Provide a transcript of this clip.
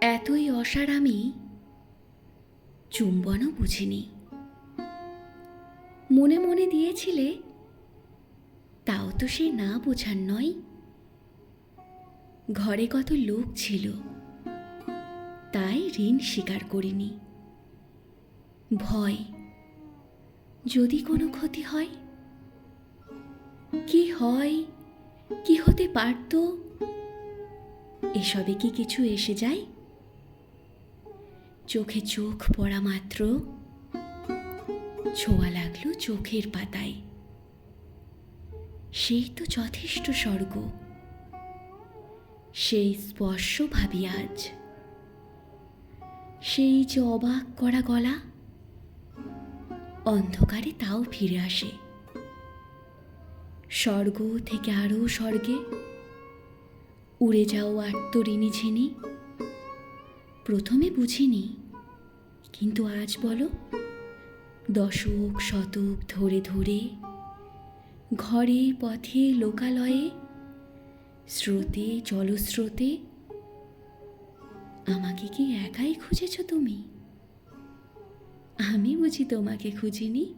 এতই অসার আমি চুম্বনও বুঝিনি। মনে মনে দিয়েছিলে, তাও তো সে না বোঝার নয়। ঘরে কত লোক ছিল, তাই ঋণ স্বীকার করিনি। ভয়, যদি কোনো ক্ষতি হয়? কি হয়, কি হতে পারত? এসবে কি কিছু এসে যায়? চোখে চোখ পড়া মাত্র। ছোঁয়া লাগল চোখের পাতায়। সেই তো যথেষ্ট স্বর্গ। সেই স্পর্শ ভাবি আজ। সেই যে অবাক করা গলা, অন্ধকারে তাও ফিরে আসে। স্বর্গ থেকে আরও স্বর্গে, উড়ে যাও আত্মঋণী ঝিনি। প্রথমে বুঝিনি কিন্তু আজ বলো, দশক, শতক ধরে ধরে, ঘরে, পথে, লোকালয়ে, স্রোতে, জলস্রোতে, আমাকে কি একাই খুঁজেছ তুমি? আমি বুঝি তোমাকে খুঁজিনি।